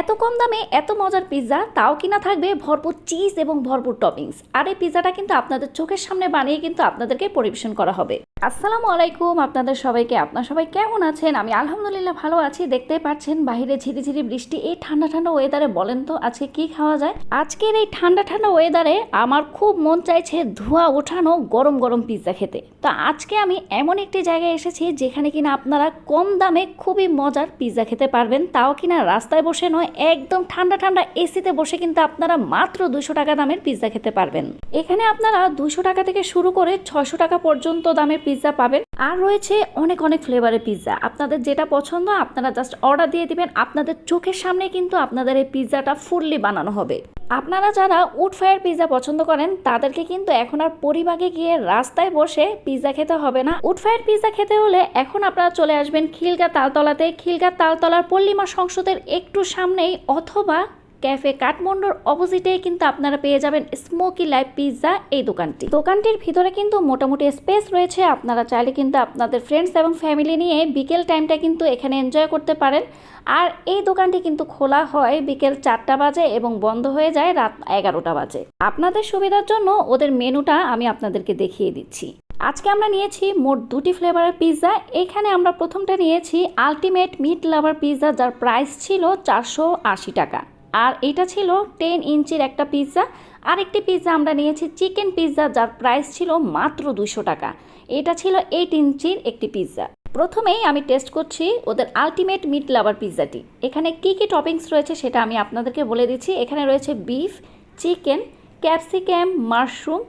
এত কম দামে এত মজার পিৎজা তাও কিনা থাকবে ভরপুর চিজ এবং ভরপুর টপিংস আর এই পিৎজাটা কিন্তু আপনাদের চোখের সামনে বানিয়ে কিন্তু আপনাদেরকে পরিবেশন করা হবে। আসসালামু আলাইকুম আপনাদের সবাইকে। আপনার সবাই কেমন আছেন? আমি আলহামদুলিল্লাহ ভালো আছি। দেখতেই পাচ্ছেন, বাইরে ঝিরিঝিরি বৃষ্টি। এই ঠান্ডা ঠান্ডা ওয়েদারে বলেন তো, আজকে কি খাওয়া যায়? আজকের এই ঠান্ডা ঠান্ডা ওয়েদারে আমার খুব মন চাইছে ধোঁয়া ওঠানো গরম গরম পিৎজা খেতে। তো আজকে আমি এমন একটি জায়গায় এসেছি যেখানে কিনা আপনারা কম দামে খুবই মজার পিৎজা খেতে পারবেন। তাও কিনা রাস্তায় বসে নয়, একদম ঠান্ডা ঠান্ডা এসিতে বসে কিন্তু আপনারা মাত্র দুশো টাকা দামের পিৎজা খেতে পারবেন। এখানে আপনারা দুশো টাকা থেকে শুরু করে ছশো টাকা পর্যন্ত দামের পিৎজা পাবেন। আর রয়েছে অনেক অনেক ফ্লেভারের পিৎজা আপনাদের যেটা পছন্দ, আপনারা জাস্ট অর্ডার দিয়ে দিবেন। আপনাদের চোখের সামনে কিন্তু আপনাদের এই পিৎজাটা ফুললি বানানো হবে। আপনারা যারা উড ফায়ার পিৎজা পছন্দ করেন, তাদেরকে কিন্তু এখন আর পরিবাগে গিয়ে রাস্তায় বসে পিৎজা খেতে হবে না। উড ফায়ার পিৎজা খেতে হলে এখন আপনারা চলে আসবেন খিলগা তালতলাতে। খিলগা তালতলার পল্লিমা সংসদের একটু সামনেই অথবা ক্যাফে কাঠমান্ডুর অপোজিটেই কিন্তু আপনারা পেয়ে যাবেন স্মোকি লাইভ পিৎজা এই দোকানটি। দোকানটির ভিতরে কিন্তু মোটামুটি স্পেস রয়েছে, আপনারা চাইলে কিন্তু আপনাদের ফ্রেন্ডস এবং ফ্যামিলি নিয়ে বিকেল টাইমটা কিন্তু এখানে এনজয় করতে পারেন। আর এই দোকানটি কিন্তু খোলা হয় বিকেল চারটা বাজে এবং বন্ধ হয়ে যায় রাত এগারোটা বাজে। আপনাদের সুবিধার জন্য ওদের মেনুটা আমি আপনাদেরকে দেখিয়ে দিচ্ছি। আজকে আমরা নিয়েছি মোট দুটি ফ্লেভারের পিৎজা। এখানে আমরা প্রথমটা নিয়েছি আলটিমেট মিট লাভার পিৎজা, যার প্রাইস ছিল চারশো আশি টাকা। আর এটা ছিল টেন ইঞ্চির একটা পিৎজা আর একটি পিৎজা আমরা নিয়েছি চিকেন পিৎজা যার প্রাইস ছিল মাত্র দুশো টাকা। এটা ছিল এইট ইঞ্চির একটি পিৎজা প্রথমেই আমি টেস্ট করছি ওদের আলটিমেট মিট লাভার পিৎজাটি এখানে কি কি টপিংস রয়েছে সেটা আমি আপনাদেরকে বলে দিচ্ছি। এখানে রয়েছে বিফ চিকেন ক্যাপসিকাম মাশরুম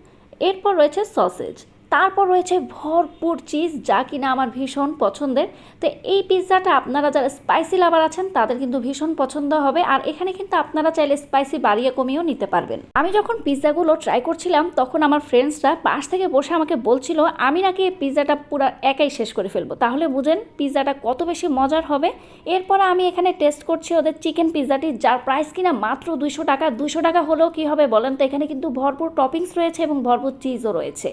এরপর রয়েছে সসেজ তারপর রয়েছে ভরপুর চিজ যা কিনা আমার ভীষণ পছন্দের। তো এই পিৎজাটা আপনারা যারা স্পাইসি লাভার আছেন, তাদের কিন্তু ভীষণ পছন্দ হবে। আর এখানে কিন্তু আপনারা চাইলে স্পাইসি বাড়িয়ে কমিয়েও নিতে পারবেন। আমি যখন পিৎজাগুলো ট্রাই করছিলাম, তখন আমার ফ্রেন্ডসরা পাশ থেকে বসে আমাকে বলছিল, আমি নাকি এই পিৎজাটা পুরো একাই শেষ করে ফেলব। তাহলে বুঝেন পিৎজাটা কত বেশি মজার হবে। এরপর আমি এখানে টেস্ট করছি ওদের চিকেন পিৎজাটি যার প্রাইস কিনা মাত্র দুশো টাকা। দুশো টাকা হলেও কি হবে বলেন তো, এখানে কিন্তু ভরপুর টপিংস রয়েছে এবং ভরপুর চিজও রয়েছে।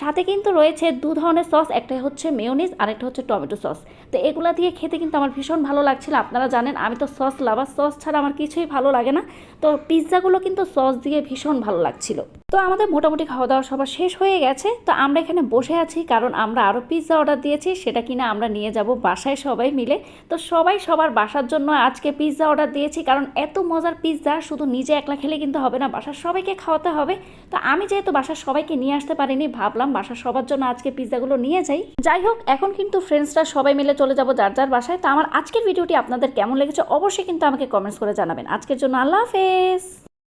সাথে কিন্তু রয়েছে দু ধরনের সস, একটা হচ্ছে মেয়োনিজ আর একটা হচ্ছে টমেটো সস তো এগুলো দিয়ে খেতে কিন্তু আমার ভীষণ ভালো লাগছিল, আপনারা জানেন আমি তো সস লাভার সস ছাড়া আমার কিছুই ভালো লাগে না। তো পিৎজাগুলো কিন্তু সস দিয়ে ভীষণ ভালো লাগছিল। তো আমাদের মোটামুটি খাওয়া দাওয়া সবার শেষ হয়ে গেছে। তো আমরা এখানে বসে আছি কারণ আমরা আরও পিৎজা অর্ডার দিয়েছি, সেটা কিনা আমরা নিয়ে যাব বাসায় সবাই মিলে। তো সবাই সবার বাসার জন্য আজকে পিৎজা অর্ডার দিয়েছি কারণ এত মজার পিৎজা শুধু নিজে একলা খেলে কিন্তু হবে না, বাসার সবাইকে খাওয়াতে হবে। তো আমি যেহেতু বাসার সবাইকে নিয়ে আসতে পারিনি, ভাবলাম বাসার সবার জন্য আজকে পিৎজাগুলো নিয়ে যাই। যাই হোক, এখন কিন্তু ফ্রেন্ডসরা সবাই মিলে চলে যাব যার যার বাসায়। তো আমার আজকের ভিডিওটি আপনাদের কেমন লেগেছে অবশ্যই কিন্তু আমাকে কমেন্টস করে জানাবেন। আজকের জন্য আল্লাহ হাফেজ!